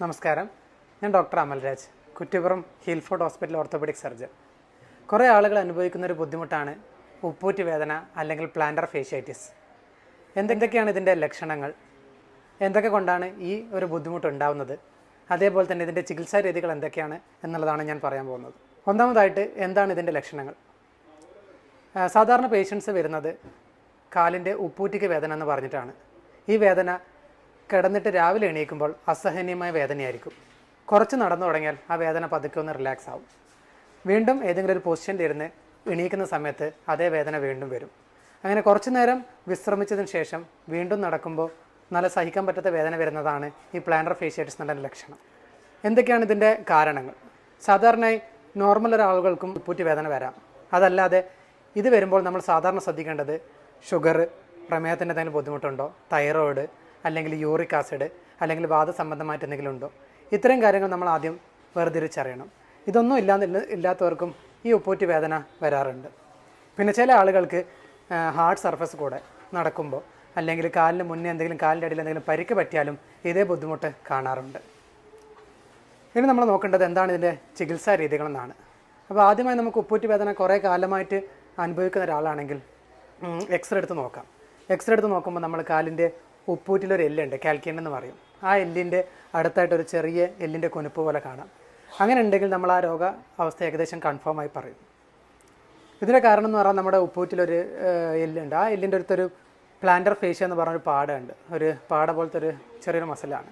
നമസ്കാരം. ഞാൻ doctor Amalraj Kuttippuram hillford hospital orthopaedic surgeon. കുറേ ആളുകൾ അനുഭവിക്കുന്ന ഒരു ബുദ്ധിമുട്ടാണ് ഉപ്പൂറ്റ് വേദന അല്ലെങ്കിൽ പ്ലാന്റർ ഫേഷ്യൈറ്റിസ് എന്തൊക്കെയാണ് ഇതിന്റെ ലക്ഷണങ്ങൾ? എന്തൊക്കെ കൊണ്ടാണ് ഈ ഒരു ബുദ്ധിമുട്ട് ഉണ്ടാവുന്നത്? അതേപോലെ തന്നെ ഇതിന്റെ ചികിത്സാ രീതികൾ എന്തൊക്കെയാണ് എന്നുള്ളതാണ് ഞാൻ പറയാൻ പോകുന്നത്. ഒന്നാമതായിട്ട് എന്താണ് ഇതിന്റെ ലക്ഷണങ്ങൾ? സാധാരണ പേഷ്യൻസ് വരുന്നത് കാലിന്റെ ഉപ്പൂറ്റിക്ക് വേദന എന്ന് പറഞ്ഞിട്ടാണ്. ഈ വേദന കിടന്നിട്ട് രാവിലെ എണീക്കുമ്പോൾ അസഹനീയമായ വേദനയായിരിക്കും. കുറച്ച് നടന്നു തുടങ്ങിയാൽ ആ വേദന പതുക്കെ ഒന്ന് റിലാക്സ് ആവും. വീണ്ടും ഏതെങ്കിലും ഒരു പൊസിഷനിൽ ഇരുന്ന് എണീക്കുന്ന സമയത്ത് അതേ വേദന വീണ്ടും വരും. അങ്ങനെ കുറച്ചു നേരം വിശ്രമിച്ചതിന് ശേഷം വീണ്ടും നടക്കുമ്പോൾ നല്ല സഹിക്കാൻ പറ്റാത്ത വേദന വരുന്നതാണ് ഈ പ്ലാനർ ഫേഷ്യേറ്റസ് എന്നുള്ള ലക്ഷണം. എന്തൊക്കെയാണ് ഇതിന്റെ കാരണങ്ങൾ? സാധാരണയായി നോർമൽ ഒരാളുകൾക്കും ഉപ്പൂറ്റി വേദന വരാം. അതല്ലാതെ ഇത് വരുമ്പോൾ നമ്മൾ സാധാരണ ശ്രദ്ധിക്കേണ്ടത് ഷുഗർ പ്രമേഹത്തിന്റെ എന്തെങ്കിലും ബുദ്ധിമുട്ടുണ്ടോ? തൈറോയിഡ് അല്ലെങ്കിൽ യൂറിക് ആസിഡ് അല്ലെങ്കിൽ വാദസംബന്ധമായിട്ട് എന്തെങ്കിലും ഉണ്ടോ? ഇത്തരം കാര്യങ്ങൾ നമ്മൾ ആദ്യം വേർതിരിച്ചറിയണം. ഇതൊന്നും ഇല്ലാന്നില്ല ഇല്ലാത്തവർക്കും ഈ ഉപ്പൂറ്റി വേദന വരാറുണ്ട്. പിന്നെ ചില ആളുകൾക്ക് ഹാർഡ് സർഫസ് കൂടെ നടക്കുമ്പോൾ അല്ലെങ്കിൽ കാലിന് മുന്നേ എന്തെങ്കിലും കാലിന്റെ അടിയിൽ എന്തെങ്കിലും പരിക്ക് പറ്റിയാലും ഇതേ ബുദ്ധിമുട്ട് കാണാറുണ്ട്. ഇനി നമ്മൾ നോക്കേണ്ടത് എന്താണ് ഇതിന്റെ ചികിത്സാ രീതികളെന്നാണ്. അപ്പോൾ ആദ്യമായി നമുക്ക് ഉപ്പൂറ്റി വേദന കുറേ കാലമായിട്ട് അനുഭവിക്കുന്ന ഒരാളാണെങ്കിൽ എക്സ്റേ എടുത്ത് നോക്കാം. എക്സ്റേ എടുത്ത് നോക്കുമ്പോൾ നമ്മൾ കാലിന്റെ ഉപ്പൂറ്റിലൊരു എല്ലുണ്ട് കാൽക്കിയൻ എന്ന് പറയും. ആ എല്ലിന്റെ അടുത്തായിട്ട് ഒരു ചെറിയ എല്ലിന്റെ കൊനുപ്പ് പോലെ കാണാം. അങ്ങനെ ഉണ്ടെങ്കിൽ നമ്മൾ ആ രോഗ അവസ്ഥ ഏകദേശം കൺഫേം ആയി പറയും. ഇതിന്റെ കാരണം എന്ന് പറഞ്ഞാൽ നമ്മുടെ ഉപ്പൂറ്റിലൊരു എല്ലുണ്ട്. ആ എല്ലിന്റെ അടുത്തൊരു പ്ലാന്റർ ഫേഷ്യ എന്ന് പറഞ്ഞൊരു പാടമുണ്ട് ഒരു പാട പോലത്തെ ഒരു ചെറിയൊരു മസലാണ്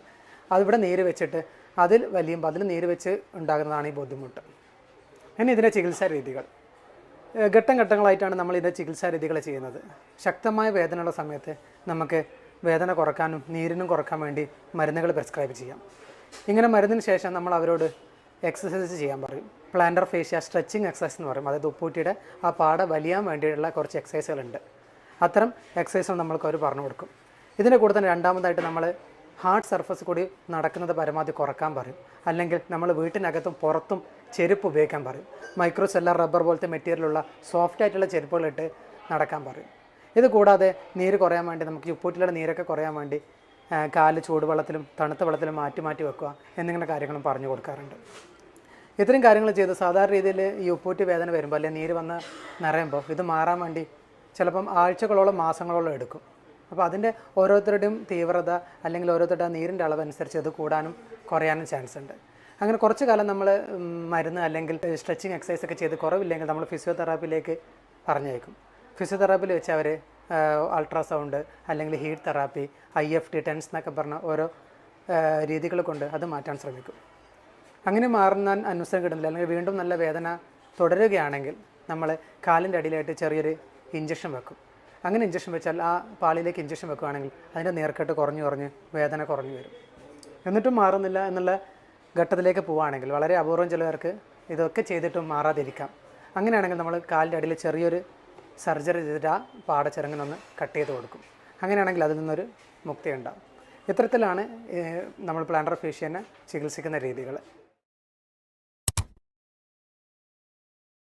അതിവിടെ നീര് വെച്ചിട്ട് അതിൽ വലിയുമ്പോൾ അതിൽ നീര് വെച്ച് ഉണ്ടാകുന്നതാണ് ഈ ബുദ്ധിമുട്ട്. ഇനി ഇതിന്റെ ചികിത്സാ രീതികൾ. ഘട്ടം ഘട്ടങ്ങളായിട്ടാണ് നമ്മൾ ഇതിന്റെ ചികിത്സാ രീതികൾ ചെയ്യുന്നത്. ശക്തമായ വേദനയുള്ള സമയത്ത് നമുക്ക് വേദന കുറക്കാനും നീരിനും കുറയ്ക്കാൻ വേണ്ടി മരുന്നുകൾ പ്രിസ്ക്രൈബ് ചെയ്യാം. ഇങ്ങനെ മരുന്നിന് ശേഷം നമ്മൾ അവരോട് എക്സസൈസ് ചെയ്യാൻ പറയും. പ്ലാന്റർ ഫേഷ്യ സ്ട്രെച്ചിങ് എക്സസൈസ് എന്ന് പറയും. അതായത് ഉപ്പൂറ്റിയുടെ ആ പാട വലിയാൻ വേണ്ടിയിട്ടുള്ള കുറച്ച് എക്സസൈസുകളുണ്ട് അത്തരം എക്സസൈസുകൾ നമ്മൾക്ക് അവർ പറഞ്ഞു കൊടുക്കും. ഇതിന്റെ കൂടെ തന്നെ രണ്ടാമതായിട്ട് നമ്മൾ ഹാർഡ് സർഫസ് കൂടി നടക്കുന്നത് പരമാവധി കുറയ്ക്കാൻ പറയും. അല്ലെങ്കിൽ നമ്മൾ വീട്ടിനകത്തും പുറത്തും ചെരുപ്പ് ഉപയോഗിക്കാൻ പറയും. മൈക്രോ സെല്ലർ റബ്ബർ പോലത്തെ മെറ്റീരിയലുള്ള സോഫ്റ്റ് ആയിട്ടുള്ള ചെരുപ്പുകളിട്ട് നടക്കാൻ പറയും. ഇത് കൂടാതെ നീര് കുറയാൻ വേണ്ടി നമുക്ക് ഈ ഉപ്പൂറ്റിലുള്ള നീരൊക്കെ കുറയാൻ വേണ്ടി കാൽ ചൂടുവെള്ളത്തിലും തണുത്ത വെള്ളത്തിലും മാറ്റി മാറ്റി വെക്കുക എന്നിങ്ങനെ കാര്യങ്ങളും പറഞ്ഞു കൊടുക്കാറുണ്ട്. ഇത്രയും കാര്യങ്ങൾ ചെയ്ത് സാധാരണ രീതിയിൽ ഈ ഉപ്പൂറ്റി വേദന വരുമ്പോൾ അല്ലെങ്കിൽ നീര് വന്ന് നിറയുമ്പോൾ ഇത് മാറാൻ വേണ്ടി ചിലപ്പം ആഴ്ചകളോളം മാസങ്ങളോളം എടുക്കും. അപ്പോൾ അതിന്റെ ഓരോരുത്തരുടെയും തീവ്രത അല്ലെങ്കിൽ ഓരോരുത്തരുടെ നീരിന്റെ അനുസരിച്ച് ഇത് കൂടാനും കുറയാനും ചാൻസ് ഉണ്ട്. അങ്ങനെ കുറച്ച് കാലം നമ്മൾ മരുന്ന് അല്ലെങ്കിൽ സ്ട്രെച്ചിങ് എക്സസൈസ് ഒക്കെ ചെയ്ത് കുറവില്ലെങ്കിൽ നമ്മൾ ഫിസിയോതെറാപ്പിയിലേക്ക് പറഞ്ഞയക്കും. ഫിസിയോതെറാപ്പിയിൽ വെച്ച് അവർ അൾട്രാസൗണ്ട് അല്ലെങ്കിൽ heat therapy I F T TENS എന്നൊക്കെ പറഞ്ഞ ഓരോ രീതികൾ കൊണ്ട് അത് മാറ്റാൻ ശ്രമിക്കും. അങ്ങനെ മാറുന്ന അനുസരം കിട്ടുന്നില്ല. അല്ലെങ്കിൽ വീണ്ടും നല്ല വേദന തുടരുകയാണെങ്കിൽ നമ്മൾ കാലിന്റെ അടിയിലായിട്ട് ചെറിയൊരു ഇഞ്ചക്ഷൻ വെക്കും. അങ്ങനെ ഇഞ്ചക്ഷൻ വെച്ചാൽ ആ പാളിയിലേക്ക് ഇഞ്ചക്ഷൻ വെക്കുകയാണെങ്കിൽ അതിന്റെ നേർക്കെട്ട് കുറഞ്ഞു കുറഞ്ഞ് വേദന കുറഞ്ഞു വരും. എന്നിട്ടും മാറുന്നില്ല എന്നുള്ള ഘട്ടത്തിലേക്ക് പോവുകയാണെങ്കിൽ വളരെ അപൂർവം ചിലവർക്ക് ഇതൊക്കെ ചെയ്തിട്ടും മാറാതിരിക്കാം. അങ്ങനെയാണെങ്കിൽ നമ്മൾ കാലിന്റെ അടിയിൽ ചെറിയൊരു സർജറി ചെയ്തിട്ട് ആ പാടച്ചിറങ്ങിനൊന്ന് കട്ട് ചെയ്ത് കൊടുക്കും. അങ്ങനെയാണെങ്കിൽ അതിൽ നിന്നൊരു മുക്തി ഉണ്ടാകും ഇത്തരത്തിലാണ് നമ്മൾ പ്ലാൻഡർ ഫേഷ്യനെ ചികിത്സിക്കുന്ന രീതികൾ.